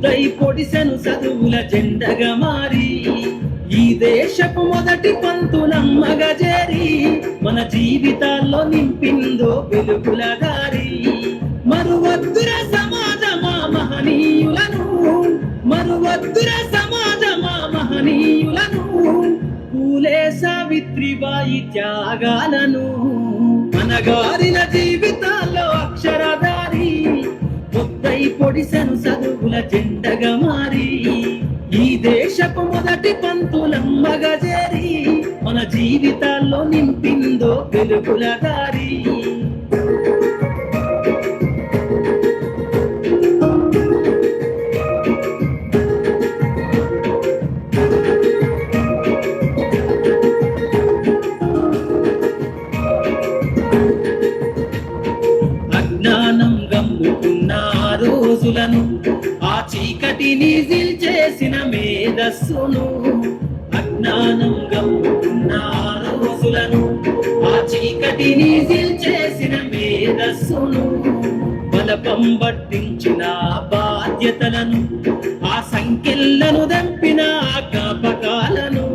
పొద్దై పొడిసెను చదువుల జెండగా మారి ఈ దేశపు మొదటి పంతులమ్మగా చేరి మన జీవితాల్లో నింపిందో వెలుగుల దారి. మరువద్దుర సమాజమా మహనీయులను మరువద్దుర సమాజమా మహనీయులను పూలే సావిత్రిబాయి త్యాగాలను. మనగారిన జీవితాల్లో అక్షరాలు పొద్దై పొడిసెను చదువుల జెండగా మారి ఈ దేశపు మొదటి పంతులమ్మగా చేరి మన జీవితాల్లో నింపిందో వెలుగుల దారి. రోజులను ఆ చీకటిని చేసిన మేధస్సును అజ్ఞానం గమ్ముకున్న ఆ రోజులను ఆ చీకటిని చేసిన మేధస్సును బలపం పట్టించిన బాధ్యతలను ఆ సంఖ్యలను దంపిన ఆ జ్ఞాపకాలను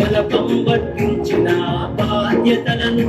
బలపం పట్టించిన బాధ్యతలను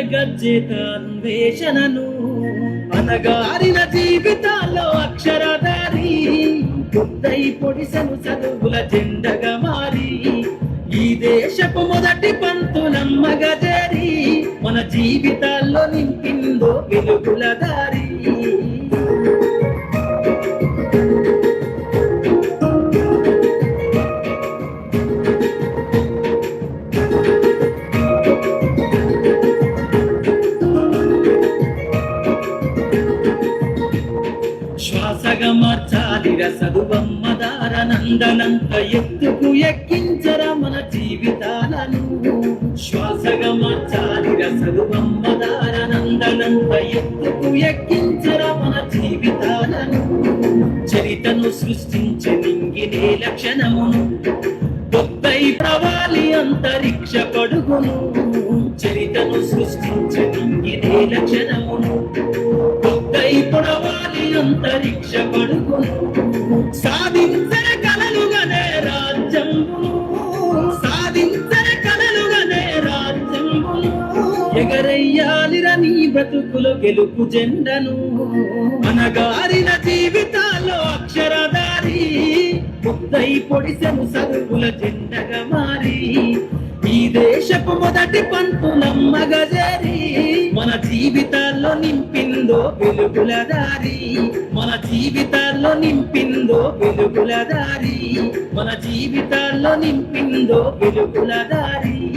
వెతకాలిర అనగారిన జీవితాల్లో అక్షరధారి బుద్ధై పొడిసను చదువుల జెండగా మారి ఈ దేశపు మొదటి పంతులమ్మగా చేరి మన జీవితాల్లో నింపిందో వెలుగుల శ్వాసగా మార్చాలిర చదువమ్మ దారనందనంత ఎత్తుకు ఎక్కించర మన జీవితాలను. శ్వాసగా మార్చాలిర చదువమ్మ దారనందనంత ఎత్తుకు ఎక్కించర మన జీవితాలను. చరితను సృష్టించే నింగినే లక్షణమును కొత్తై ప్రవాలి అంతరిక్ష పడుగును. చరితను సృష్టించే నింగినే లక్షణమును అంతరిక్ష పడుగును సాధించర కలలుగనే రాజ్యమును సాధించర కలలుగనే ఎగరయ్యాలిర నీ బ్రతుకులు గెలుపు జెండను. అనగారిన జీవితాల్లో అక్షరదారి ముద్దై పొడిసెను సరుకుల జెండగా మారి. ఈ దేశపు మొదటి పంతులమ్మగా గజే. మన జీవితాల్లో నింపిందో వెలుగుల దారి. మన జీవితాల్లో నింపిందో వెలుగుల దారి. మన జీవితాల్లో నింపిందో వెలుగుల దారి.